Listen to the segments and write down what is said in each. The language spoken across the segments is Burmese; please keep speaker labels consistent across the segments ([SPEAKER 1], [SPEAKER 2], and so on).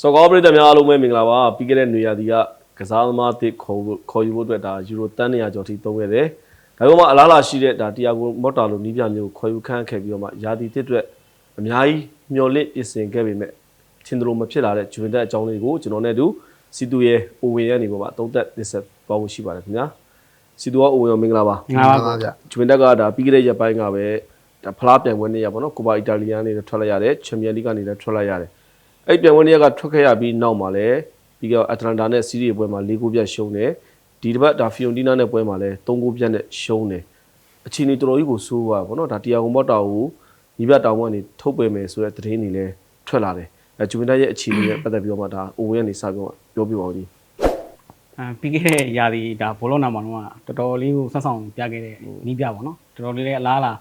[SPEAKER 1] စောကောပရိသတ်များအားလုံးပဲမင်္ဂလာပါပြီးခဲ့တဲ့နေရာဒီကကစားသမားအသစ်ခေါ်ဖို့ခေါ်ယူဖို့အတွက်ဒါယူရိုတန်း200ကျော်ထိသုံးခဲ့တယ်ဒါပေမဲ့အလားလာရှိတဲ့ဒါတီယာကိုမော်တာလိုနီးပြမျိုးကိုခေါ်ယူခန့်ခဲ့ပြီးတော့မှယာတီတစ်အတွက်အများကြီးမျော်လင့်ပြင်ဆင်ခဲ့ပေမဲ့ထင်သလိုမဖြစ်လာတဲ့ဂျူဗင်တက်အကြောင်းလေးကိုကျွန်တော်နဲ့အတူစီတူရဲ့အိုဝင်ရဲ့နေပေါ်မှာသုံးသက်တင်ဆက်သွားဖို့ရှိပါတယ်ခင်ဗျာစီတူကအိုဝင်ရောမင်္ဂလာပါ
[SPEAKER 2] ငါပါ
[SPEAKER 3] ဗျ
[SPEAKER 1] ဂျူဗင်တက်ကဒါပြီးခဲ့တဲ့ရက်ပိုင်းကပဲဒါဖလားပြိုင်ပွဲနေ့ရပါတော့ကိုပါအီတာလီယန်နေနဲ့ထွက်လိုက်ရတယ်ချန်ပီယံလိကနေလည်းထွက်လိုက်ရတယ် အဲ့ဒီပြိုင်ပွဲနေ့ကထွက်ခဲ့ရပြီးနောက်မှာလည်းပြီးတော့အတလန်တာနဲ့စီးရီးပွဲမှာ၄ဂိုးပြတ်ရှုံးတယ်ဒီတစ်ပတ်ဒါဖီယွန်တီးနာနဲ့ပွဲမှာလည်း၃ဂိုးပြတ်နဲ့ရှုံးတယ်အချိန်ကြီးတော်တော်ကြီးကိုစိုးသွားပါဘောနော်ဒါတီယာဂိုမော့တာကိုညီဘက်တောင်ကနေထုတ်ပယ်မယ်ဆိုတဲ့သတင်းတွေလည်းထွက်လာတယ်အဲဂျူဗင်တက်ရဲ့အခြေအနေနဲ့ပတ်သက်ပြီးတော့မှဒါအိုဝင်ကနေစပြောပြောပြပါဦးကြီး
[SPEAKER 2] အဲပြီးခဲ့တဲ့ຢာဒီဒါဘောလုံးနာမှာတော့တော်တော်လေးကိုဆက်ဆောင်ပြခဲ့တဲ့နီးပြပါတော့တော်တော်လေးလည်းအလားအလာ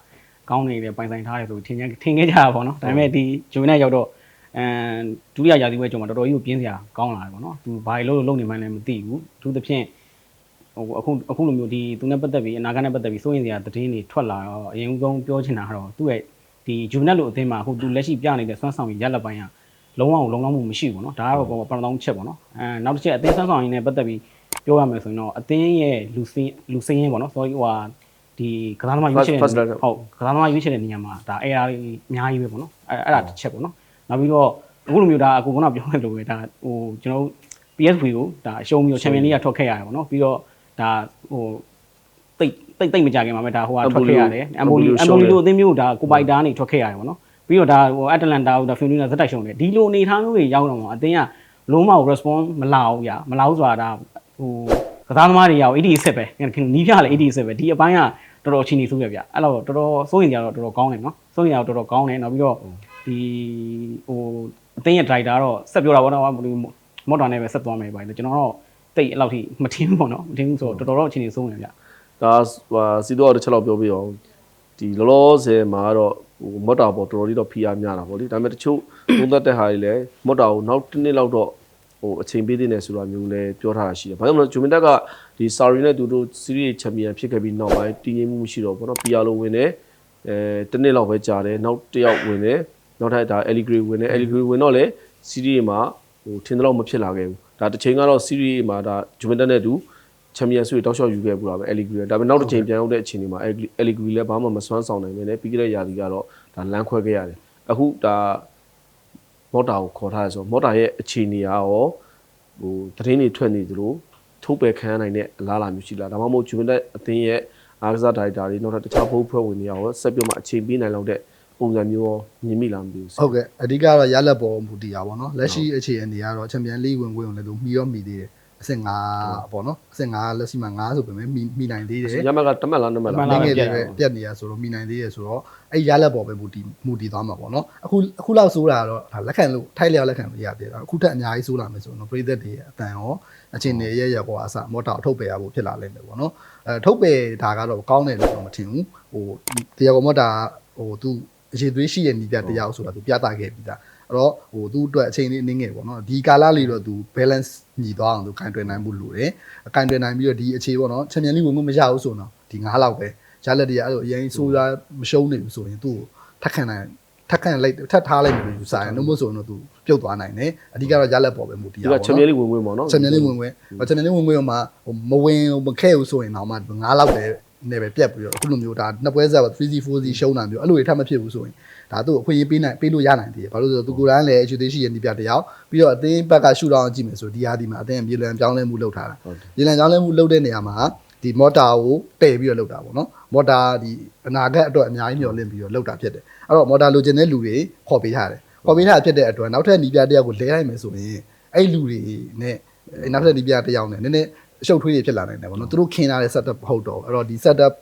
[SPEAKER 2] ကောင်းနေတဲ့ပိုင်ဆိုင်ထားတယ်ဆိုထင်ထင်ခဲ့ကြတာပေါ့နော်ဒါပေမဲ့ဒီဂျိုဗီနက်ရောက်တော့ အဲဒုတိယຢာဒီဘက်ကျော်မှာတော်တော်ကြီးကိုပြင်းစရာကောင်းလာတယ်ပေါ့နော်သူဘာလို့လုံးနေမှန်းလည်းမသိဘူးသူသဖြင့်ဟိုအခုအခုလိုမျိုးဒီသူနဲ့ပတ်သက်ပြီးအနာဂတ်နဲ့ပတ်သက်ပြီးစိုးရင်စရာသတင်းတွေထွက်လာတော့အရင်ဆုံးပြောချင်တာကတော့သူ့ရဲ့ဒီဂျိုဗီနက်လိုအသင်းမှာအခုသူလက်ရှိပြနေတဲ့စွမ်းဆောင်ရည်ရက်လက်ပိုင်းက လုံးဝလုံလောက်မှုမရှိဘူးเนาะဒါကတော့ပထမဆုံးချက်ပေါ့เนาะအဲနောက်တစ်ချက်အသင်းဆန်းဆောင်ရင်းနဲ့ပတ်သက်ပြီးပြောရမယ်ဆိုရင်တော့အသင်းရဲ့လူစင်းလူစင်းရင်းပေါ့เนาะ sorry ဟိုဟာဒီကစားသမားရွေးချယ်တဲ့ဟုတ်ကစားသမားရွေးချယ်တဲ့နေရာမှာဒါ AR အများကြီးပဲပေါ့เนาะအဲအဲ့ဒါတစ်ချက်ပေါ့เนาะ နောက်ပြီးတော့အခုလိုမျိုးဒါအခုကတော့ပြောမယ်လို့ပဲဒါဟိုကျွန်တော်တို့ PSV ကိုဒါအရှုံးမျိုး Champions League ကထွက်ခဲ့ရတယ်ပေါ့နော်ပြီးတော့ဒါဟိုတိတ်တိတ်တိတ်မကြခင်ပါပဲဒါဟိုကထွက်ခဲ့ရတယ်အမ်ဘိုလီအမ်ဘိုလီလိုအသင်းမျိုးဒါကိုပိုက်တာနေထွက်ခဲ့ရတယ်ပေါ့နော်ပြီးတော့ဒါဟိုအက်တလန်တာကိုဒါဖီနီနာဇက်တိုက်ရှုံတယ်ဒီလိုအနေထားမျိုးတွေရောက်တော့မှအသင်းကလုံးမ response မလာဘူးညာမလာဘူးဆိုတာဒါဟိုကစားသမားတွေရော87ပဲနီးပြလည်း87ပဲဒီအပိုင်းကတော်တော်အချင်းကြီးဆုံးပြပြအဲ့တော့တော်တော်စိုးရင်ကြတော့တော်တော်ကောင်းတယ်နော်စိုးရင်ကြတော့တော်တော်ကောင်းတယ်နောက်ပြီးတော့ ဒီဟိုအတင်းရဲ့ driver တော့ဆက်ပြောတာပေါ့နော်မော်တာနဲ့ပဲဆက်သွားမယ်ပါလေကျွန်တော်တော့တိတ်အဲ့လောက်ထိမထင်းဘူးပေါ့နော်မထင်းဘူးဆိုတော့တော်တော်တော့ချင်းနေစိုးနေဗျာ
[SPEAKER 1] ဒါဟာစီတော့တစ်ချက်လောက်ပြောပြအောင်ဒီလောလောဆယ်မှာတော့ဟိုမော်တာပေါ်တော်တော်လေးတော့ဖီအားများတာပေါ့လေဒါပေမဲ့တချို့သုံးသက်တဲ့ဟာတွေလည်းမော်တာကိုနောက်တစ်နှစ်လောက်တော့ဟိုအချိန်ပေးသေးတယ်ဆိုတာမျိုးလည်းပြောထားတာရှိတယ်။ဘာကြောင့်လဲဂျူမင်တက်ကဒီဆာရီနဲ့သူတို့စီးရီးချန်ပီယံဖြစ်ခဲ့ပြီးနောက်ပိုင်းတည်ငြိမ်မှုမရှိတော့ဘူးပေါ့နော်။ပီယာလိုဝင်တယ်အဲတစ်နှစ်လောက်ပဲကြာတယ်နောက်တစ်ယောက်ဝင်တယ် နောက်ထပ်ဒါအယ်လီဂရီဝင်တယ်အယ်လီဂရီဝင်တော့လေစီးရီးမှာဟိုထင်တယ်လို့မဖြစ်လာခဲ့ဘူး။ဒါတစ်ချိန်ကတော့စီးရီးမှာဒါဂျူမင်တက်နဲ့တူချန်ပီယံဆုတွေတောက်လျှောက်ယူခဲ့ပူတာပဲအယ်လီဂရီဒါပေမဲ့နောက်တစ်ချိန်ပြန်ရောက်တဲ့အချိန်ဒီမှာအယ်လီဂရီလည်းဘာမှမစွမ်းဆောင်နိုင်ပဲねပြီးခဲ့တဲ့ရာသီကတော့ဒါလမ်းခွဲခဲ့ရတယ်အခုဒါမော်တာကိုခေါ်ထားရဆိုမော်တာရဲ့အခြေအနေကရောဟိုသတင်းတွေထွက်နေသလိုထုတ်ပယ်ခံရနိုင်တဲ့အလားအလာမျိုးရှိလားဒါမှမဟုတ်ဂျူဗင်တက်အသင်းရဲ့အားကစားဒါရိုက်တာတွေနောက်ထပ်တခြားဘုတ်ဖွဲ့ဝင်တွေရောဆက်ပြုတ်မှအချိန်ပေးနိုင်လောက်တဲ့ ပုံစံမျိုးရောမြင်မိလားမသိဘူး
[SPEAKER 3] ဟုတ်ကဲ့အဓိကတော့ရလက်ပေါ်မူတည်တာပေါ့နော်လက်ရှိအခြေအနေကတော့ချန်ပီယံလိဝင်ဝင်ကိုလည်းသူမီရောမီသေးတယ်အဆင့်5ပေါ့နော်အဆင့်5လက်ရှိမှာ5ဆိုပေမဲ့မီမီနိုင်သေးတယ်
[SPEAKER 1] ရမကတမက်လားနမက်လား
[SPEAKER 3] ငယ်ငယ်လေးပဲပြက်နေရဆိုတော့မီနိုင်သေးတယ်ဆိုတော့အဲ့ရလက်ပေါ်ပဲမူတည်မူတည်သွားမှာပေါ့နော်အခုအခုလောက်ဆိုးတာတော့ဒါလက်ခံလို့ထိုက်လျောက်လက်ခံလို့ရသေးတယ်အခုထက်အများကြီးဆိုးလာမယ်ဆိုတော့ပရိသတ်တွေရဲ့အတန်ရောအချင်းတွေရဲ့ရပေါ်အစမော်တာအထုတ်ပယ်ရဖို့ဖြစ်လာလိမ့်မယ်ပေါ့နော်အဲထုတ်ပယ်ဒါကတော့ကောင်းတယ်လို့တော့မထင်ဘူးဟိုတရားကောမော်တာဟိုသူ အရေးသွေးရှိရဲ့နီးပြတရားဆိုတာသူပြသခဲ့ပြီးသားအဲ့တော့ဟိုသူ့အတွက်အချိန်လေးနင်းငယ်ပေါ့နော်ဒီကာလလေးတော့သူ balance ညီသွားအောင်သူကင်တွယ်နိုင်မှုလိုတယ်အကင်တွယ်နိုင်ပြီးတော့ဒီအခြေပေါ့နော်ချန်ပီယံလိဝင်မှုမရဘူးဆိုတော့ဒီ9လောက်ပဲရလက်တွေကအဲ့လိုအရင်ဆိုးသားမရှုံးနေဘူးဆိုရင်သူ့ကိုထက်ခံနိုင်ထက်ခံလိုက်ထက်ထားလိုက်မယ်လို့ယူဆရင်လို့မဟုတ်ဆိုရင်တော့သူပြုတ်သွားနိုင်တယ်အဓိကတော့ရလက်ပေါ်ပဲမူတည်
[SPEAKER 1] ဒီ
[SPEAKER 3] ရ
[SPEAKER 1] က
[SPEAKER 3] ပါ
[SPEAKER 1] ချန်
[SPEAKER 3] တော့
[SPEAKER 1] ပီယံလိဝင်ဝင်ပေါ့နော်
[SPEAKER 3] ချန်ပီယံလိဝင်ဝင်ချန်ပီယံလိဝင်ဝင်မှာဟိုမဝင်မခဲဘူးဆိုရင်တော့မှ9လောက်ပဲ နေပဲပြက်ပြီးတော့အခုလိုမျိုးဒါနှစ်ပွဲဆက် 3C 4C ရှုံးတာမျိုးအဲ့လိုတွေထပ်မဖြစ်ဘူးဆိုရင်ဒါသူ့အခွင့်အရေးပေးနိုင်ပေးလို့ရနိုင်သေးတယ်ဘာလို့လဲဆိုတော့သူကိုယ်တိုင်လည်း education ရဲ့ဒီပြတယောက်ပြီးတော့အသင်းဘက်ကရှူတောင်းကြည့်မယ်ဆိုဒီဟာဒီမှာအသင်းမြေလံပြောင်းလဲမှုလုပ်ထားတာ
[SPEAKER 1] ဟုတ်တယ်
[SPEAKER 3] မြေလံပြောင်းလဲမှုလုပ်တဲ့နေရာမှာဒီမော်တာကိုတည်ပြီးတော့လုပ်တာပေါ့နော်မော်တာဒီအနာဂတ်အတွက်အများကြီးမျှော်လင့်ပြီးတော့လုပ်တာဖြစ်တယ်အဲ့တော့မော်တာလိုချင်တဲ့လူတွေခေါ်ပေးထားတယ်ခေါ်ပေးထားဖြစ်တဲ့အတွက်နောက်ထပ်နီးပြတယောက်ကိုလဲလိုက်မယ်ဆိုရင်အဲ့လူတွေနဲ့အဲ့နောက်ထပ်နီးပြတယောက်နဲ့နည်းနည်း အရှုပ်ထွေးတွေဖြစ်လာနိုင်တယ်ပေါ့နော်သူတို့ခင်းထားတဲ့ setup မဟုတ်တော့ဘူးအဲ့တော့ဒီ setup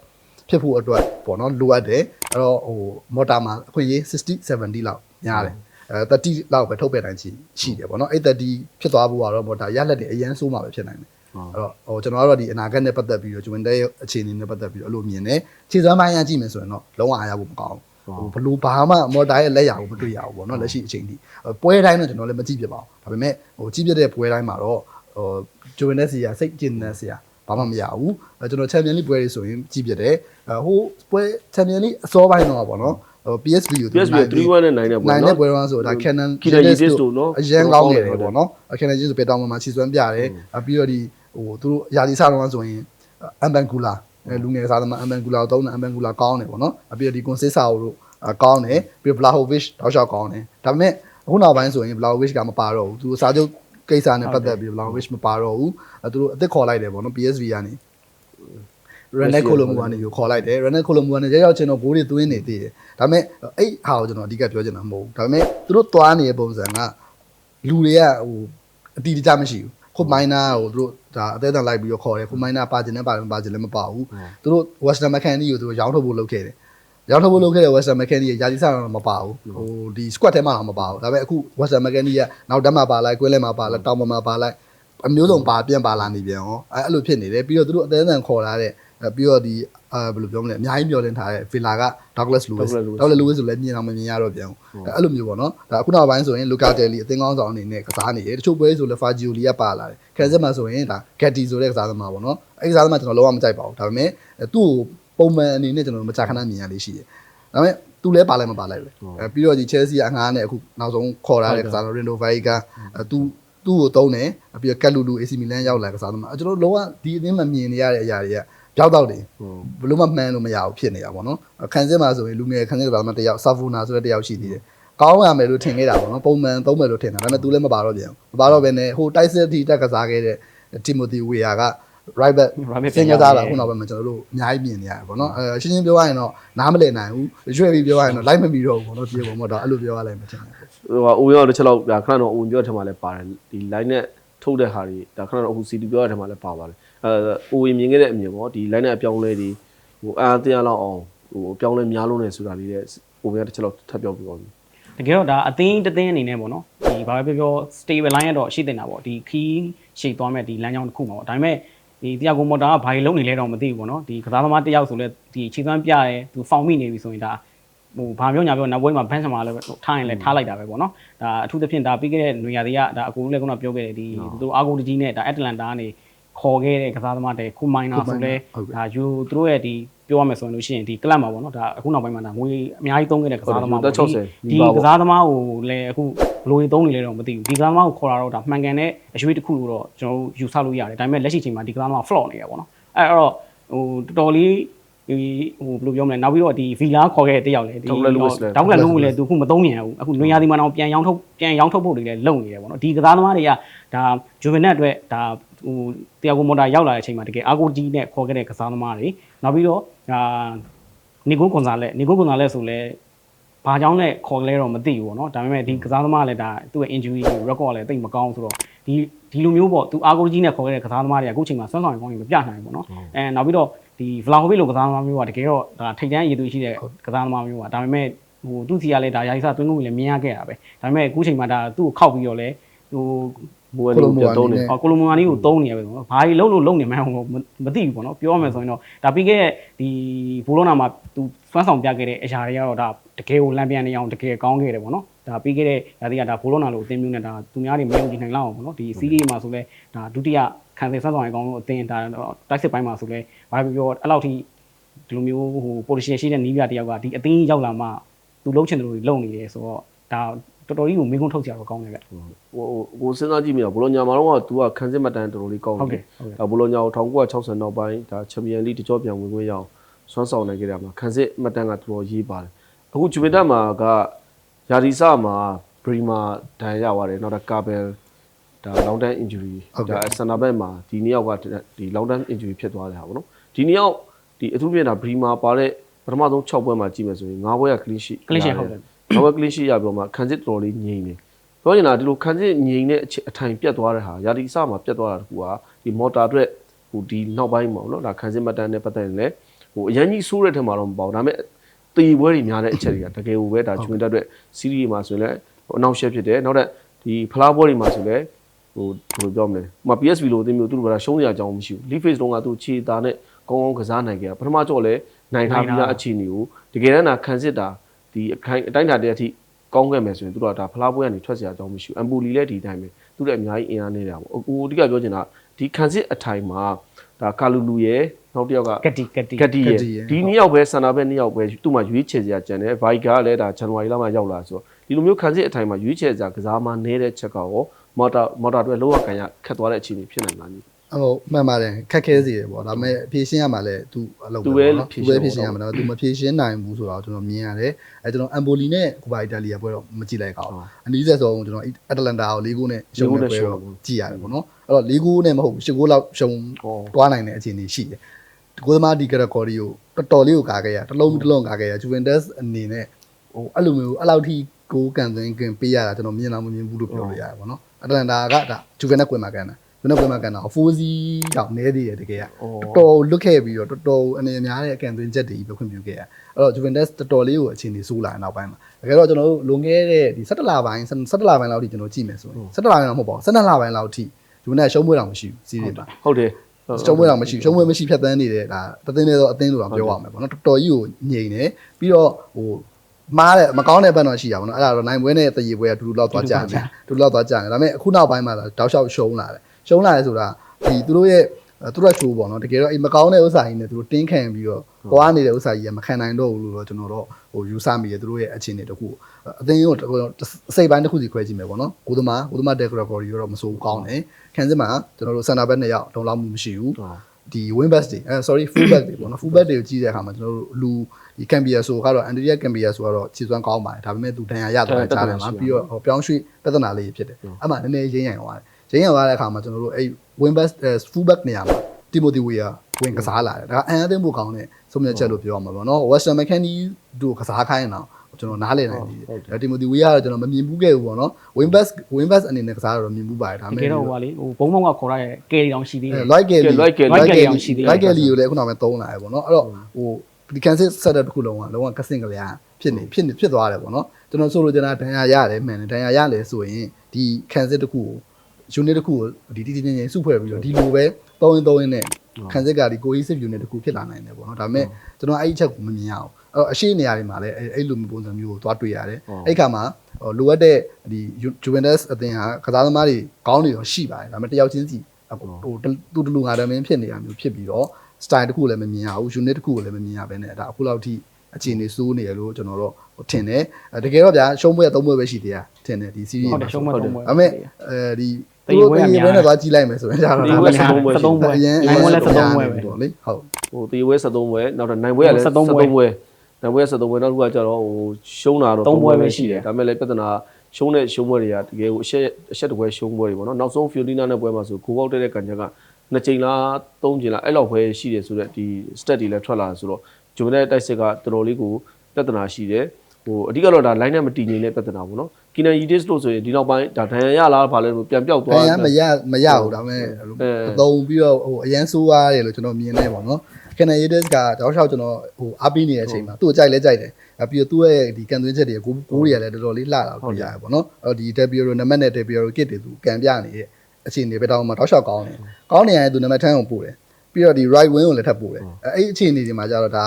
[SPEAKER 3] ဖြစ်ဖို့အတွက်ပေါ့နော်လိုအပ်တယ်အဲ့တော့ဟိုမော်တာမှာအခွင့်အရေး60 70လောက်များတယ်အဲ30လောက်ပဲထုတ်ပယ်နိုင်ချီရှိတယ်ပေါ့နော်အဲ့30ဖြစ်သွားဖို့ကတော့မော်တာရလက်တွေအရန်ဆိုးမှာပဲဖြစ်နိုင်တယ်အဲ့တော့ဟိုကျွန်တော်ကတော့ဒီအနာဂတ်နဲ့ပတ်သက်ပြီးတော့ဂျွန်တဲ့အခြေအနေနဲ့ပတ်သက်ပြီးတော့အဲ့လိုမြင်တယ်ခြေစွမ်းပိုင်းရကြည့်မယ်ဆိုရင်တော့လုံးဝအားရဖို့မကောင်းဘူးဟိုဘလို့ဘာမှမော်တာရဲ့လက်ရကိုမတွေ့ရဘူးပေါ့နော်လက်ရှိအချိန်ထိပွဲတိုင်းတော့ကျွန်တော်လည်းမကြည့်ပြပါဘူးဒါပေမဲ့ဟိုကြည့်ပြတဲ့ပွဲတိုင်းမှာတော့ ဟိုဂျွန်တဲ့စီကစိတ်ကျဉ်တဲ့စီကဘာမှမရဘူးအဲကျွန်တော်ချန်ပီယံလိပွဲတွေဆိုရင်ကြည့်ပြတယ်အဲဟိုပွဲချန်ပီယံလိအစောပိုင်းတော့ပေါ့နော်ဟို PSV ကို
[SPEAKER 1] PSV 3-1နဲ့နိုင်တဲ့ပွဲ
[SPEAKER 3] နိုင်
[SPEAKER 1] နော်
[SPEAKER 3] တဲ့ပွဲတော့ဆိုဒါ Canon
[SPEAKER 1] Canon Yetis တို့နော်
[SPEAKER 3] အရန်ကောင်းနေတယ်
[SPEAKER 1] ဟုတ်တယ်
[SPEAKER 3] ပေါ့နော် Canon Yetis ဆိုပေတောင်းမှာချီစွမ်းပြတယ်အပြီးတော့ဒီဟိုသူတို့ယာဒီစားတော့ဆိုရင်အမ်ဘန်ကူလာအဲလူငယ်စားသမားအမ်ဘန်ကူလာကိုသုံးတယ်အမ်ဘန်ကူလာကောင်းတယ်ပေါ့နော်အပြီးတော့ဒီကွန်စစ်ဆာတို့ကောင်းတယ်ပြီးတော့ Vlahovic တောက်လျှောက်ကောင်းတယ်ဒါပေမဲ့အခုနောက်ပိုင်းဆိုရင် Vlahovic ကမပါတော့ဘူးသူစာချုပ် ကိစ္စနဲ့ပတ်သက်ပြီး Vlahovic မပါတော့ဘူးအဲသူတို့အစ်စ်ခေါ်လိုက်တယ်ပေါ့နော် PSV ကနေ René Colombo ကနေပြီးခေါ်လိုက်တယ် René Colombo ကနေရောက်ရောက်ချင်းတော့ဂိုးတွေသွင်းနေသေးတယ်ဒါပေမဲ့အဲ့ဟာကိုကျွန်တော်အဓိကပြောချင်တာမဟုတ်ဘူးဒါပေမဲ့သူတို့သွားနေတဲ့ပုံစံကလူတွေကဟိုအတီးတကြမရှိဘူးခုမိုင်းနာကိုသူတို့ဒါအသေးအံလိုက်ပြီးတော့ခေါ်တယ်ခုမိုင်းနာပါကျင်နဲ့ပါတယ်မပါကျင်လည်းမပါဘူးသူတို့ Western Mechanic ကိုသူတို့ရောင်းထုတ်ဖို့လုပ်ခဲ့တယ် ရောင်းထုတ်ဖို့လုပ်ခဲ့တဲ့ Western Mechanic ရဲ့ယာတီဆာတော့မပါဘူးဟိုဒီ squad ထဲမှာတော့မပါဘူးဒါပေမဲ့အခု Western Mechanic ကနောက်တက်မှာပါလိုက်ကွဲလဲမှာပါလိုက်တောင်မှာပါလိုက်အမျိုးစုံပါပြန်ပါလာနေပြန်ရောအဲအဲ့လိုဖြစ်နေတယ်ပြီးတော့သူတို့အသေးအံခေါ်လာတဲ့အဲပြီးတော့ဒီအဲဘယ်လိုပြောမလဲအများကြီးမျောလင့်ထားတဲ့ Villa က Douglas Lewis
[SPEAKER 1] Douglas Lewis
[SPEAKER 3] Douglas Lewis ဆိုလည်းမြင်အောင်မမြင်ရတော့ပြန်ဘူးအဲအဲ့လိုမျိုးပေါ့နော်ဒါအခုနောက်ပိုင်းဆိုရင် Luca Telli အသင်းကောင်းဆောင်အနေနဲ့ကစားနေတယ်တချို့ပွဲဆိုလည်း Fagioli ကပါလာတယ်ခက်စက်မှာဆိုရင်ဒါ Getty ဆိုတဲ့ကစားသမားပေါ့နော်အဲ့ကစားသမားကျွန်တော်လုံးဝမကြိုက်ပါဘူးဒါပေမဲ့သူ့ကို ပုံမှန်အနေနဲ့ကျွန်တော်မကြာခဏမြင်ရလေးရှိတယ်ဒါပေမဲ့သူလည်းပါလိုက်မပါလိုက်ပဲအဲပြီးတော့ဒီ Chelsea အငှားနဲ့အခုနောက်ဆုံးခေါ်လာတဲ့ကစားသမား Rendo Veiga အဲသူသူ့ကိုတုံးတယ်ပြီးတော့ကက်လူလူ AC Milan ရောက်လာကစားသမားကျွန်တော်လုံးဝဒီအသင်းမှာမြင်နေရတဲ့အရာတွေကကြောက်တော့တယ်ဘလို့မှမှန်းလို့မရဘူးဖြစ်နေတာပေါ့နော်ခန်းစစ်မှာဆိုရင်လူငယ်ခန်းစစ်ကမှတယောက်ဆာဖူနာဆိုတဲ့တယောက်ရှိသေးတယ်ကောင်းရမယ်လို့ထင်ခဲ့တာပေါ့နော်ပုံမှန်သုံးမယ်လို့ထင်တာဒါပေမဲ့ तू လည်းမပါတော့ပြန်ဘူးမပါတော့ဘဲနဲ့ဟိုတိုက်စစ်တီတက်ကစားခဲ့တဲ့တီမိုသီဝေယာက right back
[SPEAKER 2] Right back
[SPEAKER 3] စင်ကစားတာခုနောက်ပိုင်းမှာကျွန်တော်တို့အများကြီးမြင်နေရတယ်ပေါ့နော်အဲရှင်းရှင်းပြောရရင်တော့နားမလည်နိုင်ဘူးရွှေ့ပြီးပြောရရင်တော့လိုက်မမီတော့ဘူးပေါ့နော်ပြေပုံပေါ့တော့အဲ့လိုပြောရလိုက်မှထင်တယ်
[SPEAKER 1] ဟိုဟာအိုရောတစ်ချက်လောက်ဒါခဏတော့အိုဝင်ပြောတဲ့ထက်မှလည်းပါတယ်ဒီ line နဲ့ထုတ်တဲ့ဟာတွေဒါခဏတော့အခု CD ပြောတဲ့ထက်မှလည်းပါပါတယ်အဲအိုဝင်မြင်ခဲ့တဲ့အမြင်ပေါ့ဒီ line နဲ့အပြောင်းလဲဒီဟိုအာတရားလောက်အောင်ဟိုအပြောင်းလဲများလို့နေဆိုတာလေးတဲ့အိုဝင်ကတစ်ချက်လောက်ထပ်ပြောပြပါဦး
[SPEAKER 2] တကယ်တော့ဒါအသင်းတစ်သင်းအနေနဲ့ပေါ့နော်ဒီဘာပဲပြောပြော stable line ရတော့ရှိတင်တာပေါ့ဒီခီးရှိသွားမဲ့ဒီလမ်းကြောင်းတစ်ခုမှာပေါ့ဒါပေမဲ့ ဒီတရားကိုမော်တာကဘာကြီးလုံးနေလဲတော့မသိဘူးပေါ့နော်ဒီကစားသမားတစ်ယောက်ဆိုလဲဒီခြေသွမ်းပြရဲသူဖောင်မိနေပြီဆိုရင်ဒါဟိုဘာပြောညာပြောနောက်ဘွေးမှာဘန်းချမှာလဲထားရင်လဲထားလိုက်တာပဲပေါ့နော်ဒါအထူးသဖြင့်ဒါပြီးခဲ့တဲ့ຫນွေရာသီကဒါအကူလည်းခုနပြောခဲ့တယ်ဒီသူတို့အာဂိုတကြီးနဲ့ဒါအက်တလန်တာကနေခေါ်ခဲ့တဲ့ကစားသမားတဲ့ခုမိုင်းနာဆိုလဲဒါယူသူတို့ရဲ့ဒီ ပြောရမယ်ဆိုရင်လို့ရှိရင်ဒီကလပ်မှာပေါ့နော်ဒါအခုနောက်ပိုင်းမှာဒါငွေအများကြီးသုံးခဲ့တဲ့ကစားသမားပေါ့ဒီကစားသမားကိုလည်းအခုဘလိုသုံးနေလဲတော့မသိဘူးဒီကစားသမားကိုခေါ်လာတော့ဒါမှန်ကန်တဲ့အရွေးတစ်ခုလို့တော့ကျွန်တော်တို့ယူဆလို့ရတယ်ဒါပေမဲ့လက်ရှိချိန်မှာဒီကစားသမား flop နေရပေါ့နော်အဲ့တော့ဟိုတော်တော်လေးဒီဟိုဘယ်လိုပြောမလဲနောက်ပြီးတော့ဒီဗီလာခေါ်ခဲ့တဲ့တယောက်လေဒီဒေါက်ကလလုံးကိုလည်းသူခုမသုံးမြန်ဘူးအခုနွေရာသီမှာတော့ပြန်ရောင်းထုတ်ပြန်ရောင်းထုတ်ဖို့တွေလည်းလုပ်နေတယ်ပေါ့နော်ဒီကစားသမားတွေကဒါဂျူဗင်နက်အတွက်ဒါဟိုတရားကိုမော်တာရောက်လာတဲ့အချိန်မှာတကယ်အာကိုကြီးနဲ့ခေါ်ခဲ့တဲ့ကစားသမားတွေနောက်ပြီးတော့ ဒါနီကိုကွန်ဆာလက်နီကိုကွန်ဆာလက်ဆိုလဲဘာကြောင့်လဲခေါ်လဲတော့မသိဘူးပေါ့နော်ဒါပေမဲ့ဒီကစားသမားလည်းဒါသူ့ရဲ့ injury record လည်းတိတ်မကောင်းဆိုတော့ဒီဒီလိုမျိုးပေါ့သူအာကိုကြီးနဲ့ခေါ်ခဲ့တဲ့ကစားသမားတွေကအခုချိန်မှာဆွမ်းဆောင်ရင်ကောင်းရင်မပြနိုင်ဘူးပေါ့နော်အဲနောက်ပြီးတော့ဒီ Vlahovic လိုကစားသမားမျိုးကတကယ်တော့ဒါထိတ်တန်းရည်သူရှိတဲ့ကစားသမားမျိုးပါဒါပေမဲ့ဟိုသူ့စီကလည်းဒါယာယီစာသွင်းကုန်လည်းမြင်ရခဲ့တာပဲဒါပေမဲ့အခုချိန်မှာဒါသူ့ကိုခောက်ပြီးတော့လဲဟို
[SPEAKER 1] ဘိုးကနေပြန်တုံးနေ
[SPEAKER 2] အော်ကိုလိုမိုမာနီကိုတုံးနေရပဲပေါ့နော်။ဘာကြီးလုံးလို့လုံးနေမှန်းဟိုမသိဘူးပေါ့နော်။ပြောရမယ်ဆိုရင်တော့ဒါပြီးခဲ့ဒီဘူလိုနာမှာသူစွမ်းဆောင်ပြခဲ့တဲ့အရာတွေကတော့ဒါတကယ်ကိုလမ်းပြန်နေအောင်တကယ်ကောင်းခဲ့တယ်ပေါ့နော်။ဒါပြီးခဲ့တဲ့ဒါတွေကဒါဘူလိုနာလိုအသင်းမျိုးနဲ့ဒါသူများတွေမယုံကြည်နိုင်လောက်အောင်ပေါ့နော်။ဒီစီးရီးမှာဆိုလဲဒါဒုတိယခံစစ်စွမ်းဆောင်ရကောင်းလို့အသင်းဒါတိုက်စစ်ပိုင်းမှာဆိုလဲဘာပဲပြောအဲ့လောက်ထိဒီလိုမျိုးဟို position ရှိတဲ့နီးပြတယောက်ကဒီအသင်းရောက်လာမှသူလုံးချင်တယ်လို့လုံနေတယ်ဆိုတော့ဒါ တော်တော်ကြီးကိုမိကုန်းထုတ်ကြတော့ကောင်းတယ်ဗျ
[SPEAKER 1] ဟိုဟိုကိုစဉ်းစားကြည့်မိတော့ဘလိုညာမှာတော့က तू ကခန်းစစ်မှတ်တမ်းတော်တော်လေးကောင်း
[SPEAKER 2] ဟုတ်
[SPEAKER 1] တ
[SPEAKER 2] ကဲ့
[SPEAKER 1] ယ်
[SPEAKER 2] ဟုတ်ကဲ့
[SPEAKER 1] ဒါဘလိုညာကို1960နောက်ပိုင်းဒါချန်ပီယံလိတကြောပြန်ဝင်ခွင့်ရအောင်ဆွမ်းဆောင်နိုင်ခဲ့တာမှာခန်းစစ်မှတ်တမ်းကတော်တော်ရေးပါတယ်အခုဂျူဗင်တက်မှာကယာဒီဆာမှာဘရီမာဒဏ်ရာရသွားတယ်နောက်တော့ကာဘယ်ဒါ long term injury ဒါဆန်နာဘက်မှာဒီနှစ်ယောက်ကဒီ long term injury ဖြစ်သွားတယ်ဟာပေါ့နော်ဒီနှစ်ယောက်ဒီအထူးဖြင့်ဒါဘရီမာပါတဲ့ပထမဆုံး6ပွဲမှာကြည့်မယ်ဆိုရင်9ပွဲက clean sheet
[SPEAKER 2] clean sheet ဟုတ်တယ်။
[SPEAKER 1] နောက်ဘက်ကလင်းရှိရပြောမှခန်းစစ်တော်တော်လေးငြိမ်နေ။ပြောရင်ဒါဒီလိုခန်းစစ်ငြိမ်တဲ့အချိန်အထိုင်ပြတ်သွားတဲ့ဟာယာဒီအစမှာပြတ်သွားတာတကူကဒီမော်တာအတွက်ဟိုဒီနောက်ပိုင်းမှာပေါ့နော်ဒါခန်းစစ်မတန်နဲ့ပတ်သက်ရင်လည်းဟိုအရင်ကြီးဆိုးတဲ့ထက်မှာတော့မပေါ့ဒါပေမဲ့တီပွဲတွေများတဲ့အချက်တွေကတကယ်ကိုပဲဒါကျွင်တက်အတွက်စီးရီးမှာဆိုရင်လည်းဟိုအနောက်ရှက်ဖြစ်တယ်နောက်တဲ့ဒီဖလားပွဲတွေမှာဆိုလည်းဟိုဘယ်လိုပြောမလဲဟိုမှာ PSV လိုအသင်းမျိုးသူတို့ကရှုံးရအကြောင်းမရှိဘူး lead phase တုန်းကသူခြေသားနဲ့ကောင်းကောင်းကစားနိုင်ကြတာပထမကြော့လဲနိုင်ထားပြီးသားအခြေအနေကိုတကယ်တမ်းဒါခန်းစစ်တာ ဒီအခိုင်အတိုင်းအတာတဲ့အထိ ကောင်းခဲ့မယ်ဆိုရင်သူတို့ကဒါဖလားပွဲကနေထွက်เสียအကြောင်းမရှိဘူးအမ်ပူလီလည်းဒီတိုင်းပဲသူတို့လည်းအများကြီးအင်အားနေတာပေါ့အခုအဓိကပြောချင်တာဒီခန်းစစ်အထိုင်မှာဒါကာလူလူရဲ့ နောက်တစ်ယောက်က
[SPEAKER 2] ကတိကတိ
[SPEAKER 1] ကတိရဲ့
[SPEAKER 3] ကတိရဲ့
[SPEAKER 1] ဒီနှစ်ယောက်ပဲဆန္ဒပဲနှစ်ယောက်ပဲသူ့မှာရွေးချယ်စရာကြံတယ်ဗိုက်ကလည်းဒါဇန်နဝါရီလမှာရောက်လာဆိုတော့ဒီလိုမျိုးခံစစ်အထိုင်မှာရွေးချယ်စရာကစားမနေတဲ့ချက်ကရောမော်တာမော်တာတွေလောကကန်ရခတ်သွားတဲ့အခြေအနေဖြစ်နိုင်လားညီ
[SPEAKER 3] ဟိုမှန်ပါတယ်ခက်ခဲစေတယ်ပေါ့ဒါပေမဲ့ဖြည့်ရှင်းရမှာလဲသူအလုပ်
[SPEAKER 1] သူပဲ
[SPEAKER 3] နော်
[SPEAKER 1] ဖြေ
[SPEAKER 3] သူ
[SPEAKER 1] ရှင်း
[SPEAKER 3] ပဲဖြည့်ရှင်းရမှာဒါပေမဲ့သူမဖြည့်ရှင်းနိုင်ဘူးဆိုတော့ကျွန်တော်မြင်ရတယ်အဲကျွန်တော်အမ်ဘိုလီနဲ့ကိုပါအီတာလီယာပွဲတော့မကြည့်လိုက်ကောင်းအနီးဆက်ဆုံးကျွန်တော်အတလန်တာကို၄ဂိုးနဲ့ရှုံးနေပွဲတော့ကြည့်ရတယ်ပေါ့နော်အဲ့တော့၄ဂိုးနဲ့မဟုတ်ဘူး၈ဂိုးလောက်ရှုံး
[SPEAKER 1] ဟော
[SPEAKER 3] တွားနိုင်တဲ့အခြေအနေရှိတယ်ကိုသမားဒီကရကော်ဒီကိုတော်တော်လေးကိုကာခဲ့ရတစ်လုံးတစ်လုံးကာခဲ့ရဂျူဗန်တက်စ်အနေနဲ့ဟိုအဲ့လိုမျိုးအဲ့လောက်ထိကိုကန်သွင်းကင်ပေးရတာကျွန်တော်မြင်လာမမြင်ဘူးလို့ပြောလို့ရတယ်ပေါ့နော်အတလန်တာကဒါဂျူဗန်တက်ကွင်မှာကန်တာ ဂျူဗန်တက်ကွင်မှာကန်တာဖိုးစီးကြောင့်နဲသေးတယ်တကယ်ကတော်တော်လွတ်ခဲ့ပြီးတော့တော်တော်အနေများတဲ့အကန်သွင်းချက်တွေပဲခွင့်ပြုခဲ့ရအဲ့တော့ Juventus တော်တော်လေးကိုအခြေအနေဆိုးလာတဲ့နောက်ပိုင်းမှာတကယ်တော့ကျွန်တော်တို့လွန်ခဲ့တဲ့ဒီ17လပိုင်း17လပိုင်းလောက်ထိကျွန်တော်ကြည့်မယ်ဆိုရင်17လပိုင်းတော့မဟုတ်ပါဘူး17လပိုင်းလောက်ထိ Juventus ရှုံးပွဲတော့မရှိဘူးစီးရီးမှာ
[SPEAKER 1] ဟုတ်တယ်
[SPEAKER 3] ရှုံးပွဲတော့မရှိရှုံးပွဲမရှိဖြတ်သန်းနေတဲ့ဒါတသိန်းလေးတော့အသင်းလို့တော့ပြောရမှာပေါ့နော်တော်တော်ကြီးကိုညိန်နေပြီးတော့ဟိုမားတဲ့မကောင်းတဲ့ဘက်တော့ရှိရပါတော့အဲ့ဒါတော့နိုင်ပွဲနဲ့တရေပွဲကတူတူလောက်သွားကြတယ်တူတူလောက်သွားကြတယ်ဒါပေမဲ့အခုနောက်ပိုင်းမှာတော့တောက်လျှောက်ရှုံးလာတယ် ရှုံးလာတယ်ဆိုတာဒီသူတို့ရဲ့သူတို့ချိုးပေါ့နော်တကယ်တော့အိမ်မကောင်းတဲ့ဥစ္စာကြီးနဲ့သူတို့တင်းခံပြီးတော့ကွာနေတဲ့ဥစ္စာကြီးကမခံနိုင်တော့ဘူးလို့တော့ကျွန်တော်တို့ဟိုယူဆမိတယ်သူတို့ရဲ့အခြေအနေတခုအသင်းကိုအစိတ်ပိုင်းတစ်ခုစီခွဲကြည့်မယ်ပေါ့နော်ကိုသမားကိုသမား decorator ရောတော့မစိုးဘူးကောင်းတယ်ခံစစ်မှာကျွန်တော်တို့ center back နှစ်ယောက်လုံလောက်မှုမရှိဘူးဒီ wing back တွေအဲ sorry full back တွေပေါ့နော် full back တွေကိုကြီးတဲ့အခါမှာကျွန်တော်တို့လူဒီ Cambia ဆိုကတော့ Andrea Cambia ဆိုကတော့ခြေစွမ်းကောင်းပါတယ်ဒါပေမဲ့သူဒဏ်ရာရသွားကြားတယ်မှာပြီးတော့ဟိုပြောင်းရွှေ့ပြဿနာလေးဖြစ်တယ်အဲ့မှာနည်းနည်းရင်းရင်သွားတယ် ရင်းရင်သွားတဲ့အခါမှာကျွန်တော်တို့အဲ့ wing back full back နေရာမှာ Timothy Weah ဝင်ကစားလာတယ်ဒါအန်အသင်းဖို့ကောင်းတဲ့ဆုံးဖြတ်ချက်လို့ပြောရမှာပေါ့နော် Western McKennie တို့ကစားခိုင်းတော့ကျွန်တော်နားလည်နိုင်တယ်ဒါ Timothy Weah ကတော့ကျွန်တော်မမြင်ဘူးခဲ့ဘူးပေါ့နော် wing back wing back အနေနဲ့ကစားတော့မြင်ဘူးပါတယ်ဒါ
[SPEAKER 2] တ
[SPEAKER 3] ပေ
[SPEAKER 2] ကယ်
[SPEAKER 3] မဲ့
[SPEAKER 2] တော့ဟိုပါလေဟိုဘုံဘုံကခေါ်ရတဲ့ကယ်ရီတောင်ရှိသေးတယ်
[SPEAKER 3] like Kelly
[SPEAKER 1] like Kelly
[SPEAKER 2] like Kelly အောင်ရှိသေးတယ်
[SPEAKER 3] like Kelly ကိုလည်းခုနကပဲသုံးလာရပေါ့နော်အဲ့တော့ဟိုဒီ cancel setup တစ်ခုလုံးကလုံးဝကစင်ကလေးဖြစ်နေဖြစ်နေဖြစ်သွားတယ်ပေါ့နော်ကျွန်တော်ဆိုလိုချင်တာဒဏ်ရာရတယ်မှန်တယ်ဒဏ်ရာရတယ်ဆိုရင်ဒီ cancel တစ်ခုကို unit တစ်ခုကိုဒီတည်တည်ငြိမ်ငြိမ်စုဖွဲ့ပြီးတော့ဒီလိုပဲသုံးရင်သုံးရင်နဲ့ cancel ကဒီ cohesive unit တစ်ခုဖြစ်လာနိုင်တယ်ပေါ့နော်ဒါပေမဲ့ကျွန်တော်အဲ့ဒီချက်ကိုမမြင်ရအောင်အဲ့တော့အရှိနေရာတွေမှာလည်းအဲ့အဲ့လိုမျိုးပုံစံမျိုးကိုသွားတွေ့ရတယ်အဲ့ခါမှာလိုအပ်တဲ့ဒီ Juventus အသင်းဟာကစားသမားတွေကောင်းနေတော့ရှိပါတယ်ဒါပေမဲ့တယောက်ချင်းစီဟိုတူတူလူငါတမင်းဖြစ်နေတာမျိုးဖြစ်ပြီးတော့ style တစ်ခုလည်းမမြင်ရဘူး unit တစ်ခုကိုလည်းမမြင်ရဘဲနဲ့ဒါအခုလောက်ထိအခြေအနေစိုးနေရလို့ကျွန်တော်တို့ထင်တယ်တကယ်တော့ဗျာရှုံးပွဲသုံးပွဲပဲရှိသေးတာထင်တယ်ဒီ series
[SPEAKER 2] ဟုတ်တယ်ရှုံးမသုံးပွဲ
[SPEAKER 3] ဒါပေမဲ့အဲဒီ
[SPEAKER 2] တရေ
[SPEAKER 3] သူတို့
[SPEAKER 2] ပွဲ
[SPEAKER 3] တ
[SPEAKER 2] က
[SPEAKER 3] ရေ
[SPEAKER 2] များ
[SPEAKER 3] ပွဲနဲ့သွားကြည့်လိုက်မယ်ဆိုရင်ဒါတော့
[SPEAKER 1] တရေပွဲ73ပွဲရှိ
[SPEAKER 2] 73ပွဲ
[SPEAKER 3] အရင်
[SPEAKER 2] နိုင်ပွဲလဲ73ပွဲပဲ
[SPEAKER 3] ပေါ့လေဟုတ်
[SPEAKER 1] ဟိုတေဝဲ73ပွဲနောက်တော့နိုင်ပွဲကလည်း
[SPEAKER 2] 73
[SPEAKER 1] 73ပွဲနိုင်ပွဲ73ပွဲနောက်တစ်ခုကကျတော့ဟိုရှုံးတာတော့
[SPEAKER 2] သုံးပွဲပဲ
[SPEAKER 1] 3
[SPEAKER 2] ရှိတယ်
[SPEAKER 1] ဒါပေမဲ့လည်းပြဿနာရှုံးတဲ့ရှုံးပွဲတွေကတကယ်ကိုအရှက်အရှက်တပွဲရှုံးပွဲတွေပေါ့နော်နောက်ဆုံး Fiorentina နဲ့ပွဲမှာဆိုကိုပေါက်တဲ့တဲ့ကန်ချက်ကနှစ်ချိန်လားသုံးချိန်လားအဲ့လောက်ပဲရှိတယ်ဆိုတော့ဒီ stat တွေလည်းထွက်လာတယ်ဆိုတော့ဂျုံတဲ့တိုက်စစ်ကတော်တော်လေးကိုပြဿနာရှိတယ်ဟိုအဓိကတော့ဒါ line နဲ့မတည်ငြိမ်တဲ့ပြဿနာပေါ့နော် ကီနန်ယီဒစ်လို့ဆိုရင်ဒီနောက်ပိုင်းဒါဒဏ်ရာရလားဗာလဲလို့ပြန်ပြောက်
[SPEAKER 3] ဘ
[SPEAKER 1] သွား
[SPEAKER 3] ယ်ရမရမရဘူးဒါပေမဲ့အသုံးပြီးတော့ဟိုအရန်ဆိုးရတယ်လို့ကျွန်တော်မြင်နေပါတော့ကန်နယ်ရီဒစ်ကတောက်လျှောက်ကျွန်တော်ဟိုအားပေးနေတဲ့အချိန်မှာသူ့ကိုကြိုက်လဲကြိုက်တယ်အပြီးတော့သူ့ရဲ့ဒီကန်သွင်းချက်တွေကိုကိုတွေကလည်းတော်တော်လေးလှတာကိုရတယ်ပေါ့နော်အဲ့ဒီဒေဘီယိုနံပါတ်နဲ့ဒေဘီယိုကစ်တွေသူကန်ပြနေတဲ့အခြေအနေပဲတောင်းမှာတောက်လျှောက်ကောင်းတယ်ကောင်းနေရင်သူနံပါတ်10ကိုပို့တယ်ပြီးတော့ဒီ right wing ကိုလည်းထပ်ပို့တယ်အဲ့အခြေအနေတွေမှာကျတော့ဒါ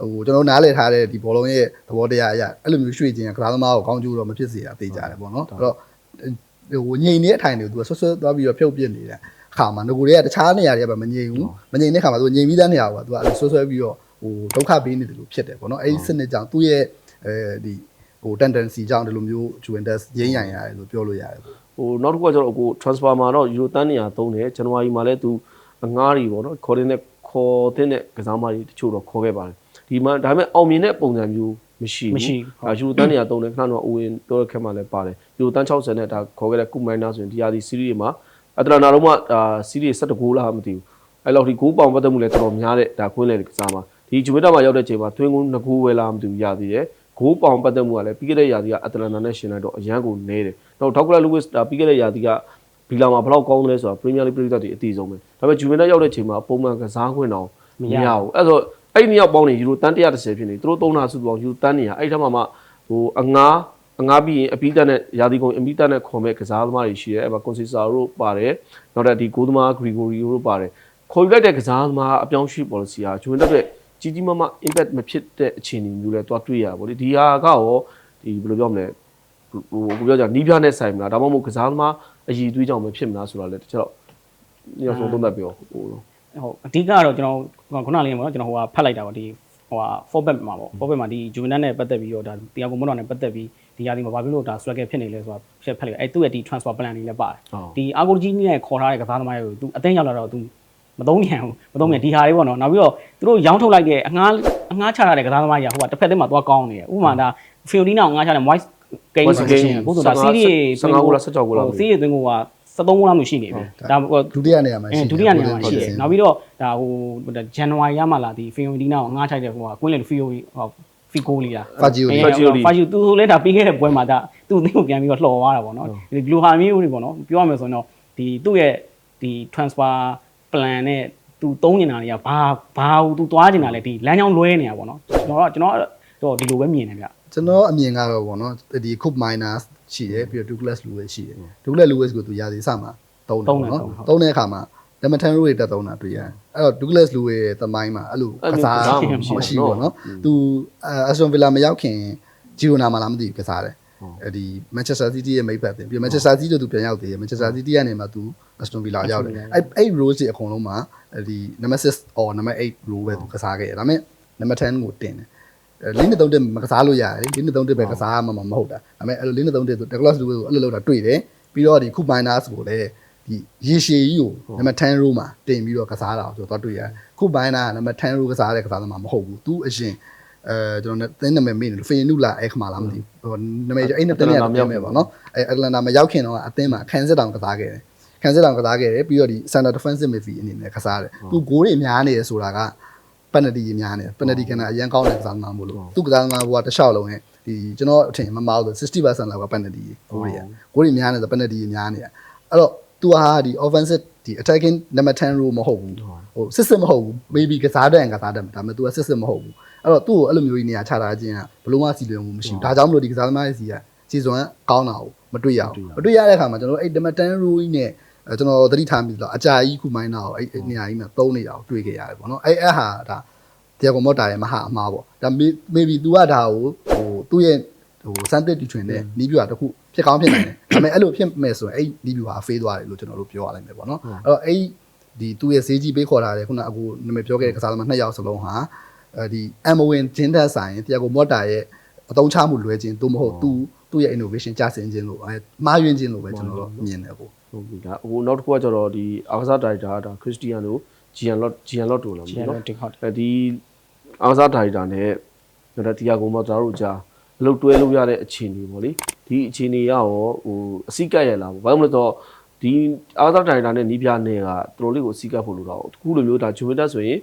[SPEAKER 3] ဟိုကျွန်တော်နားလည်ထားတဲ့ဒီဘောလုံးရဲ့သဘောတရားအရအဲ့လိုမျိုးရွှေ့ခြင်းကကစားသမားကိုကောင်းကျိုးတော့မဖြစ်စေတာသိကြတယ်ပေါ့နော်အဲ့တော့ဟိုငိန်နေတဲ့အထိုင်တွေကိုသူကဆွတ်ဆွတ်သွားပြီးတော့ဖြုတ်ပစ်နေတဲ့အခါမှာငကိုတွေကတခြားနေရာတွေကပဲမငိန်ဘူးမငိန်တဲ့အခါမှာသူငိန်ပြီးသားနေရာကသူကအဲ့လိုဆွတ်ဆွဲပြီးတော့ဟိုဒုက္ခပေးနေတယ်လို့ဖြစ်တယ်ပေါ့နော်အဲ့ဒီစနစ်ကြောင့်သူ့ရဲ့အဲဒီဟို tendency ကြောင့်ဒီလိုမျိုး Juventus ရင်းရန်ရတယ်လို့ပြောလို့ရတယ်ပေါ့
[SPEAKER 1] ဟိုနောက်တစ်ခုကကျတော့ကို transfer မှာတော့ euro တန်းနေရာသုံးတယ်ဇန်နဝါရီမှာလည်းသူအငားတွေပေါ့နော်ခေါ်တဲ့နဲ့ခေါ်တဲ့ကစားမတွေတချို့တော့ခေါ်ခဲ့ပါတယ် ဒီမှာဒါပေမဲ့အောင်မြင်တဲ့ပုံစံမျိုးမရှိဘူး
[SPEAKER 2] မရှိဘူး
[SPEAKER 1] ဒါ euro တန်းနေရာသုံးတယ်ခဏတော့အိုဝင်ပြောတဲ့ခက်မှလည်းပါတယ် euro တန်း60နဲ့ဒါခေါ်ခဲ့တဲ့ကုမိုင်းနာဆိုရင်ဒီဟာဒီ series တွေမှာအတရနာလုံးမှာဒါ series 17ဂိုးလားမသိဘူးအဲ့လောက်ဒီဂိုးပေါင်ပတ်သက်မှုလည်းတော်တော်များတဲ့ဒါခွင်းလေကစားမှာဒီဂျူဗင်တာမှာရောက်တဲ့ချိန်မှာသွင်းကုန်း2ဂိုးပဲလားမသိဘူးရသေးတယ်ဂိုးပေါင်ပတ်သက်မှုကလည်းပြီးခဲ့တဲ့ရာသီကအတလန်နာနဲ့ရှင်လိုက်တော့အရန်ကိုနဲတယ်။နောက်ဒေါက်ကလာလူဝစ်ဒါပြီးခဲ့တဲ့ရာသီကဘီလာမှာဘယ်လောက်ကောင်းသလဲဆိုတာပရီးမီယာလိပရိသတ်တွေအသိဆုံးပဲ။ဒါပေမဲ့ဂျူဗင်တာရောက်တဲ့ချိန်မှာပုံမှန်ကစားခွင့်တော့မရဘူး။အဲ့ဆို အဲ့ဒီနှစ်ယောက်ပေါင်းနေယူရိုတန်130ဖြစ်နေသူတို့သုံးတာစုပေါင်းယူတန်နေရအဲ့ထက်မှမှဟိုအငားအငားပြီးရင်အပီးတက်နဲ့ယာဒီကုံအပီးတက်နဲ့ခေါ်မဲ့ကစားသမားတွေရှိတယ်အဲ့မှာကွန်စီဆာတို့ပါတယ်နောက်တဲ့ဒီဂိုးသမားဂရီဂိုရီယိုတို့ပါတယ်ခေါ်ယူလိုက်တဲ့ကစားသမားအပြောင်းရွှေ့ policy ဟာဂျူဗင်တက်ရဲ့ကြီးကြီးမားမား impact မဖြစ်တဲ့အခြေအနေမျိုးလဲတွားတွေ့ရပါဗောလေဒီဟာကရောဒီဘယ်လိုပြောမလဲဟိုဘယ်လိုပြောကြနီးပြနဲ့ဆိုင်မလားဒါမှမဟုတ်ကစားသမားအည်သွေးကြောင့်ပဲဖြစ်မလားဆိုတာလဲတချို့ညောင်ဆုံးသုံးသပ်ပြောဟို
[SPEAKER 2] ဟုတ်အဓိကကတော့ကျွန်တော်ခုနလေးပေါ့နော်ကျွန်တော်ဟိုကဖတ်လိုက်တာပေါ့ဒီဟိုက format မှာပေါ့ format မှာဒီ Juventus နဲ့ပတ်သက်ပြီးတော့ဒါတရားကုန်မွန်တော်နဲ့ပတ်သက်ပြီးဒီရာသီမှာဘာဖြစ်လို့ဒါ struggle ဖြစ်နေလဲဆိုတာချက်ဖတ်လိုက်အဲသူ့ရဲ့ဒီ transfer plan တွေလည်းပါတယ်ဒီအာဂိုကြီးနဲ့ခေါ်ထားတဲ့ကစားသမားတွေကို तू အသိရောက်လာတော့ तू မသုံးမြန်ဘူးမသုံးမြန်ဒီဟာတွေပေါ့နော်နောက်ပြီးတော့သူတို့ရောင်းထုတ်လိုက်တဲ့အငားအငားချထားတဲ့ကစားသမားကြီးကဟိုကတစ်ဖက်တည်းမှာသွားကောင်းနေတယ်ဥပမာဒါ Fiorentina ကိုငားချတဲ့ Moise Kane ဆိုရှင်ကိုဆိုတာ series
[SPEAKER 1] 15ဂိုးလား16ဂိုးလား
[SPEAKER 2] စီးရီသွင်းကိုက 73ဂိုးလောက်မရှိနေပြီဒါဟို
[SPEAKER 3] ဒုတိယနေရာမှာ
[SPEAKER 2] အဲ
[SPEAKER 3] ရှိ
[SPEAKER 2] ဒုတိယနေရာမှာရှိတယ်နောက်ပြီးတော့ဒါဟိုဇန်နဝါရီရမှလာဒီဖီယိုဒီနာကိုငားချိုက်တဲ့ဟိုကကွင်းလင်ဖီယိုဟိုဖီကိုလီလား
[SPEAKER 3] ဖာဂျီယို
[SPEAKER 2] ဖာဂျီယိုသူဆိုလဲဒါပြီးခဲ့တဲ့ပွဲမှာဒါသူ့အသိကိုပြန်ပြီးတော့လှော်သွားတာပေါ့နော်ဒီဂလိုဟာမျိုးတွေပေါ့နော်ပြောရမယ်ဆိုရင်တော့ဒီသူ့ရဲ့ဒီ transfer plan နဲ့သူသုံးနေတာတွေကဘာဘာဟိုသူသွားနေတာလဲဒီလမ်းကြောင်းလွဲနေတာပေါ့နော်ကျွန်တော်ကကျွန်တော်တော့ဒီလိုပဲမြင်တယ်ဗျ
[SPEAKER 3] ကျွန်တော်အမြင်ကတော့ဗောနော်ဒီခု minus ရှိတယ်ပြီးတော့ Douglas Lewis ရှိတယ် Douglas Lewis ကိုသူရာသီစမှာတုံးတယ်ဗောနော်တုံးတဲ့အခါမှာ Lemontan Road တက်တုံးတာတွေ့ရတယ်အဲ့တော့ Douglas Lewis ရဲ့သမိုင်းမှာအဲ့လိုကစားမရှိဘူးဗောနော်သူအ Aston Villa မရောက်ခင် Girona မှာလားမသိဘူးကစားတယ်အဲ့ဒီ Manchester City ရဲ့မိတ်ဖက်တင်ပြီး Manchester City တို့သူပြန်ရောက်သေးတယ် Manchester City ကနေမှသူ Aston Villa ရောက်တယ်အဲ့အဲ့ roles တွေအကုန်လုံးမှာဒီ number 6 or number 8 role ပဲသူကစားခဲ့တယ်ဒါပေမဲ့ number 10ကိုတင်တယ် လင်းနဲ့သုံးတက်မကစားလို့ရတယ်လင်းနဲ့သုံးတက်ပဲကစားမှာမဟုတ်တာဒါပေမဲ့အဲ့လိုလင်းနဲ့သုံးတက်ဆိုတက်ကလော့စ်လူကိုအဲ့လိုလုပ်တာတွေ့တယ်ပြီးတော့ဒီခုမိုင်းနာစ်ကိုလည်းဒီရေရှည်ကြီးကိုနံပါတ်10 row မှာတင်ပြီးတော့ကစားတာကိုကျွန်တော်တွေ့ရတယ်ခုမိုင်းနာနံပါတ်10 row ကစားတဲ့ကစားသမားမဟုတ်ဘူးသူအရင်အဲကျွန်တော်တင်းနာမည်မေးနေဖင်နုလာအဲ့ခမာလားမသိဘူးဟိုနာမည်အဲ့နဲ့တင်းရပြောမယ်ပေါ့နော်အဲအတလန်တာမရောက်ခင်တော့အသင်းမှာခန်းစစ်တောင်ကစားခဲ့တယ်ခန်းစစ်တောင်ကစားခဲ့တယ်ပြီးတော့ဒီ center defensive midfield အနေနဲ့ကစားတယ်သူဂိုးတွေများနေတယ်ဆိုတာက ပက်နတီများနေပက်နတီကနအရန်ကောင်းတဲ့ကစားသမားမို့လို့သူကစားသမားဘုရားတစ်လျှောက်လုံးရဲ့ဒီကျွန်တော်အထင်မမှားလို့60%လောက်ကပက်နတီကိုရီးယားကိုရီးများနေဆိုပက်နတီများနေအဲ့တော့သူဟာဒီ offensive ဒီ attacking number 10 role မဟုတ်ဘူးဟို system မဟုတ်ဘူး maybe ကစားတဲ့ကစားတယ်ဒါပေမဲ့ तू က system မဟုတ်ဘူးအဲ့တော့သူ့ကိုအဲ့လိုမျိုးကြီးနေရာချထားခြင်းကဘလို့မှစီလွယ်မှုမရှိဘူးဒါကြောင့်မလို့ဒီကစားသမားရဲ့စီကစီစွမ်းကောင်းတာကိုမတွေ့ရဘူးမတွေ့ရတဲ့အခါမှာကျွန်တော်တို့အဲ့ number 10 role ကြီးနဲ့ အဲကျွန်တော်သတိထားမိတော့အကြာကြီးခုမိုင်းတာကိုအဲ့နေရာကြီးမှာသုံးနေတာကိုတွေ့ခဲ့ရတယ်ပေါ့နော်အဲ့အဲ့ဟာဒါတရားကွန်မော့တာရဲ့မဟာအမှားပေါ့ဒါ maybe तू ကဒါကိုဟိုသူ့ရဲ့ဟိုစမ်းသစ်တီထွင်တဲ့နီးပြူတာတစ်ခုဖြစ်ကောင်းဖြစ်နိုင်တယ်ဒါပေမဲ့အဲ့လိုဖြစ်မဲ့ဆိုရင်အဲ့နီးပြူဟာဖေးသွားတယ်လို့ကျွန်တော်တို့ပြောရလိုက်မယ်ပေါ့နော်အဲ့တော့အဲ့ဒီသူ့ရဲ့ဈေးကြီးပေးခေါ်တာလေခုနအခုနာမည်ပြောခဲ့တဲ့ကစားသမားနှစ်ယောက်စလုံးဟာအဲဒီအမဝင်ဂျင်းတက်ဆိုင်တရားကွန်မော့တာရဲ့အတုံးချမှုလွဲခြင်းသို့မဟုတ်သူသူ့ရဲ့ innovation ကြဆင်းခြင်းလို့အဲမှားယွင်းခြင်းလို့ပဲကျွန်တော်တို့မြင်တယ်ပေါ့
[SPEAKER 1] ဟုတ်ပြီ ဒါဟိုနောက်တစ်ခုကကျတော့ဒီအာကစားဒါရိုက်တာဒါခရစ္စတီယန်နိုဂျီယန်လော့ဂျီယန်လော့တိုလာမ
[SPEAKER 2] ဂျီ
[SPEAKER 1] သိ
[SPEAKER 2] ယန်
[SPEAKER 1] နော်
[SPEAKER 2] လော့တင်ဟုတ်တယ်
[SPEAKER 1] အဲဒီအာကစားဒါရိုက်တာနဲ့ဒါတီယာဂိုမော်တာတို့ကြာအလုပ်တွဲလို့ရတဲ့အခြေအနေပေါ့လေဒီအခြေအနေရရောဟိုအစိကတ်ရလားပေါ့ဘာလို့လဲဆိုတော့ဒီအာကစားဒါရိုက်တာနဲ့နီးပြနဲ့ကတော်တော်လေးကိုအစိကတ်ဖို့လိုတော့အခုလိုမျိုးဒါဂျူဗင်တက်ဆိုရင်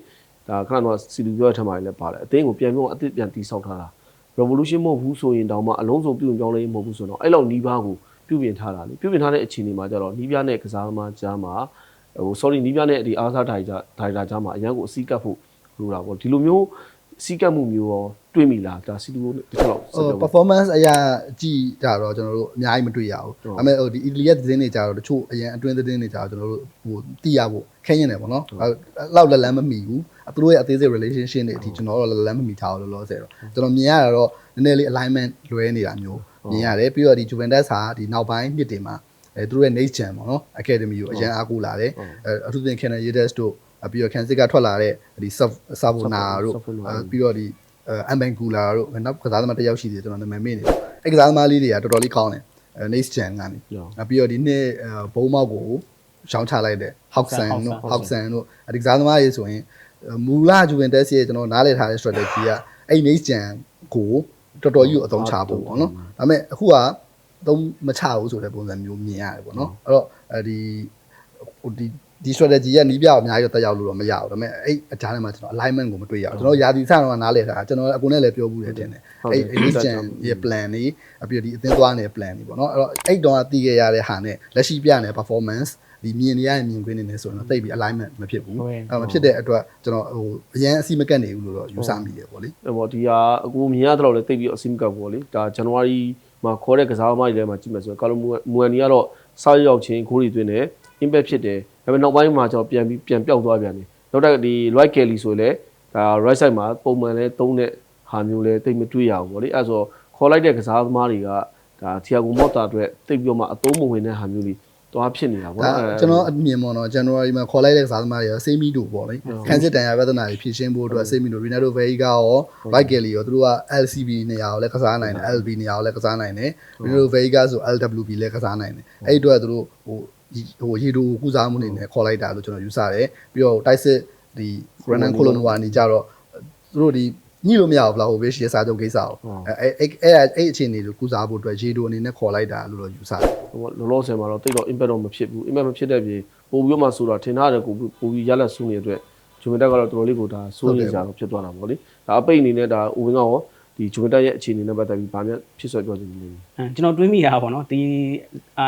[SPEAKER 1] ဒါခဏတော့စီလူပြောတဲ့ထက်မှလည်းပါတယ်အသင်းကိုပြန်ပြောအသစ်ပြန်တီးဆောက်ထားတာ revolution မဟုတ်ဘူးဆိုရင်တောင်မှအလုံးစုံပြုပြင်ပြောင်းလဲမဟုတ်ဘူးဆိုတော့အဲ့လောက်နီးပါးကို ပြုပြင်ထားတာလေပြုပြင်ထားတဲ့အခြေအနေမှာကျတော့နီးပြနဲ့ကစားသမားကြားမှာဟို sorry နီးပြနဲ့ဒီအားစားဒိုင်ဂျာဒိုင်ဂျာကြားမှာအရန်ကိုအစည်းကပ်ဖို့လိုတာပေါ့ဒီလိုမျိုးစီးကပ်မှုမျိုးရောတွေ့မိလားဒါစီလူတစ်ချက်တော့ဆက်
[SPEAKER 3] ဟို
[SPEAKER 1] ပြောပါ
[SPEAKER 3] performance အရာကြည့်ကြတော့ကျွန်တော်တို့အများကြီးမတွေ့ရဘူး။ဒါပေမဲ့ဟိုဒီ Italy ရဲ့သတင်းတွေကြတော့တချို့အရင်အတွင်းသတင်းတွေကြတော့ကျွန်တော်တို့ဟိုသိရဖို့ခင်းရင်တယ်ပေါ့နော်။အဲလောက်လက်လန်းမမီဘူး။သူတို့ရဲ့အသေးစိတ် relationship တွေအထိကျွန်တော်တို့လက်လန်းမမီထားဘူးလို့လို့ဆိုတော့ကျွန်တော်မြင်ရတာတော့နည်းနည်းလေး alignment လွဲနေတာမျိုး မြင်ရတယ်ပြီးတော့ဒီ Juventus ဟာဒီနောက်ပိုင်းနှစ်တွေမှာအဲသူတို့ရဲ့ next gen ပေါ့နော် academy ကိုအရင်အားကိုးလာတယ်အဲအထူးသဖြင့် Canon Yedes တို့ပြီးတော့ Kansas ကထွက်လာတဲ့ဒီ Savona တို့ပြီးတော့ဒီအမ်ဘန်ကူလာတို့နောက်ကစားသမားတစ်ယောက်ရှိသေးတယ်ကျွန်တော်နာမည်မေ့နေတယ်အဲ့ကစားသမားလေးတွေကတော်တော်လေးကောင်းတယ်အဲ next gen ကနေပြီးတော့ဒီနေ့ဘုံမောက်ကိုရှောင်းချလိုက်တယ် Hawkson တို့ Hawkson တို့အဲ့ဒီကစားသမားတွေဆိုရင်မူလာ Juventus ရဲ့ကျွန်တော်နားလည်ထားတဲ့ strategy ကအဲ့ next gen ကို တော်တော်ကြီးကိုအသုံးချဖို့ပေါ့နော်ဒါပေမဲ့အခုကသုံးမချဘူးဆိုတဲ့ပုံစံမျိုးမြင်ရတယ်ပေါ့နော်အဲ့တော့အဲဒီဟိုဒီဒီ strategy ကနီးပြအများကြီးတော့တက်ရောက်လို့တော့မရဘူးဒါပေမဲ့အဲ့အကြားထဲမှာကျွန်တော် alignment ကိုမတွေ့ရဘူးကျွန်တော်ယာတီဆန်တော့နားလည်ထားကျွန်တော်အကူနဲ့လည်းပြောဘူးတယ်တင်တယ်အဲ့ Christian ရဲ့ plan တွေအပြီးဒီအသင်းသွားနေတဲ့ plan တွေပေါ့နော်အဲ့တော့အဲ့တော့တည်ခဲ့ရတဲ့ဟာနဲ့လက်ရှိပြနေတဲ့ performance ဒီမြင်နေရတဲ့မြင်ကွင်းနေနေဆိုရင်တော့တိတ်ပြီး alignment မဖြစ်ဘူးအဲ့မဖြစ်တဲ့အတွက်ကျွန်တော်ဟိုအရင်အစီမကတ်နေဘူးလို့တော့ယူဆမိတယ်ပေါ့လေ
[SPEAKER 1] အဲ့ပေါ့ဒီဟာအကူမြင်ရတော့လည်းတိတ်ပြီးအစိမကပ်ပေါ့လေဒါဇန်နဝါရီမှာခေါ်တဲ့ကစားသမားတွေထဲမှာကြည့်မယ်ဆိုရင်ကာလိုမူအန်နီကတော့စားရောက်ချင်းဂိုးတွေသွင်းတယ် impact ဖြစ်တယ်ဒါပေမဲ့နောက်ပိုင်းမှာကျတော့ပြန်ပြီးပြန်ပျောက်သွားပြန်တယ်နောက်တစ်ဒီ right kelly ဆိုလည်းဒါ right side မှာပုံမှန်လဲသုံးတဲ့ဟာမျိုးလဲတိတ်မတွေ့ရဘူးပေါ့လေအဲ့ဆိုခေါ်လိုက်တဲ့ကစားသမားတွေကဒါ Thiago Motta အတွက်တိတ်ပြီးတော့မှအသုံးမဝင်တဲ့ဟာမျိုးလေး သွားဖြစ်နေတာပေါ့
[SPEAKER 3] ဒါ
[SPEAKER 1] နော်အဲ
[SPEAKER 3] ကျွန်တော်အမြင်ပေါ့နော် January မှာခေါ်လိုက်တဲ့ကစားသမားတွေရောစေးမီတို့ပေါ့လေခန်းစစ်တန်ရပြဿနာတွေဖြေရှင်းဖို့အတွက်စေးမီတို့ Ronaldo Veiga ရော Right Kelly ရောသူတို့က LCB နေရာကိုလည်းကစားနိုင်တယ် LB နေရာကိုလည်းကစားနိုင်တယ် Ronaldo Veiga ဆို LWB လည်းကစားနိုင်တယ်အဲ့ဒီအတွက်သူတို့ဟိုဟိုရေတူကုစားမှုနေနဲ့ခေါ်လိုက်တာလို့ကျွန်တော်ယူဆတယ်ပြီးတော့တိုက်စစ်ဒီ Renan Colonova နေကြတော့သူတို့ဒီ ညှိလို့မရဘူးလားဟိုဘေးရှိရစာချုပ်ကိစ္စကိုအဲအဲအဲ့အဲ့အခြေအနေကိုကုစားဖို့အတွက်ရေတူအနေနဲ့ခေါ်လိုက်တာလို့တော့ယူဆတယ်
[SPEAKER 1] ဟိုလောလောဆယ်မှာတော့တိတ်တော့ impact တော့မဖြစ်ဘူး impact မဖြစ်တဲ့ပြင်ပို့ပြီးတော့မှဆိုတာထင်ထားတယ်ကိုပို့ပြီးရလက်ဆူနေတဲ့အတွက်ဂျူမီတက်ကတော့တော်တော်လေးကိုဒါစိုးရိမ်ကြတော့ဖြစ်သွားတာပေါ့လေဒါအပိတ်အနေနဲ့ဒါဦးဝင်းကရောဒီဂျူမီတက်ရဲ့အခြေအနေနဲ့ပတ်သက်ပြီးဗာမြဖြစ်ဆွဲပြောချင်တယ်
[SPEAKER 2] အဲကျွန်တော်တွေးမိတာပေါ့နော်ဒီအာ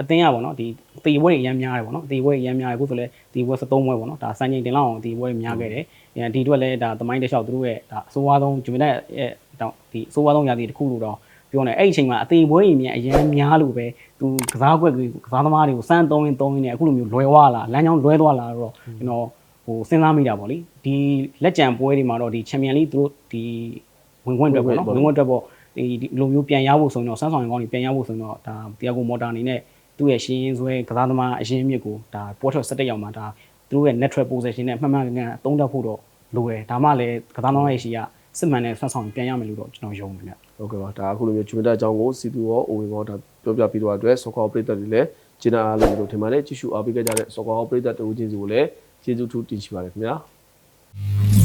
[SPEAKER 2] အသင်းရပေါ့နော်ဒီတီဘွဲတွေအများများတယ်ပေါ့နော်တီဘွဲအများများအခုဆိုလဲတီဘွဲ73ဘွဲပေါ့နော်ဒါစံချိန်တင်လောက်အောင်တီဘွဲများခဲ့တယ်အဲ ဒီအတွက်လဲဒါသမိုင်းတစ်လျှောက်သူတို့ရဲ့ဒါအဆိုးဝါးဆုံးဂျူမီတက်ရဲ့တော့ဒီအဆိုးဝါးဆုံးရာသီတစ်ခုလို့တော့ပြောနေအဲ့ဒီအချိန်မှာအသေးဘွဲကြီးမြန်အရင်များလို့ပဲသူကစားကွက်ကစားသမားတွေကိုစမ်းသုံးရင်သုံးရင်လည်းအခုလိုမျိုးလွယ်သွားလာလမ်းကြောင်းလွဲသွားလာတော့ကျွန်တော်ဟိုစဉ်းစားမိတာပေါ့လေဒီလက်ကြံပွဲတွေမှာတော့ဒီချန်ပီယံလိသူတို့ဒီဝင်ခွင့်အတွက်ပေါ့နော်ဝင်ခွင့်အတွက်ပေါ့ဒီဒီလိုမျိုးပြန်ရဖို့ဆိုရင်တော့စမ်းဆောင်ရင်ကောင်းတွေပြန်ရဖို့ဆိုရင်တော့ဒါတရားကိုမော်တာအနေနဲ့သူ့ရဲ့ရှင်းရင်းဆွဲကစားသမားအရင်မြစ်ကိုဒါပေါ်ထွက်17ရောက်မှာဒါ သူတို့ရဲ့ natural position နဲ့မှန်မှန်ကန်ကန်အသုံးတတ်ဖို့တော့လိုတယ်ဒါမှလည်းကစားသမားရဲ့ရှိကစစ်မှန်တဲ့စမ်းဆောင်ရင်ပြန်ရမယ်လို့တော့ကျွန်တော်ယုံတယ်ဗျ
[SPEAKER 1] ဟုတ်ကဲ့ပါဒါအခုလိုမျိုးဂျူမီတက်အကြောင်းကိုစီတူရောအိုဝင်ရောဒါပြောပြပြီးတော့အတွက်ဆော့ကောပရိသတ်တွေလည်းကျင်းအားလို့ထင်ပါတယ်ကြည့်ရှုအားပေးကြတဲ့ဆော့ကောပရိသတ်တူချင်းစီကိုလည်းကျေးဇူးထူးတင်ရှိပါတယ်ခင်ဗျာ